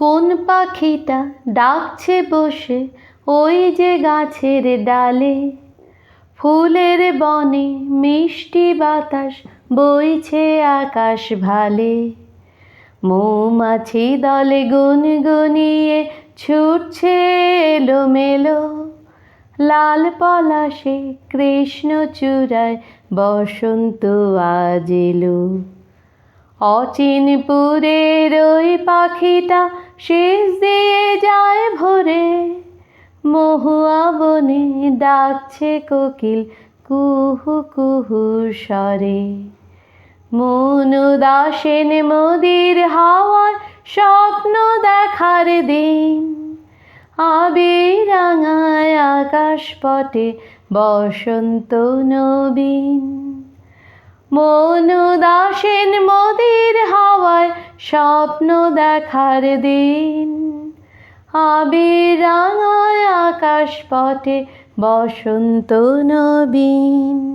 কোন পাখিটা ডাকছে বসে, ওই যে গাছের ডালে? ফুলের বনে মিষ্টি বাতাস বইছে আকাশ ভালে। মৌমাছি দলে গুনগুনিয়ে ছুটছে এলোমেলো। লাল পলাশে কৃষ্ণ চূড়ায় বসন্ত আজ এলো। অচিনপুরের ওই পাখিটা শেষ দিয়ে যায় ভোরে। মহুয়া বনে ডাকছে কোকিল, কুহু কুহু স্বরে। মন উদাসীন মোদির হাওয়ার স্বপ্ন দেখার দিন। আবিরাঙায় আকাশ পটে বসন্ত নবীন। মন উদাসীন স্বপ্ন দেখার দিন। আবির আকাশ পটে বসন্ত নবীন।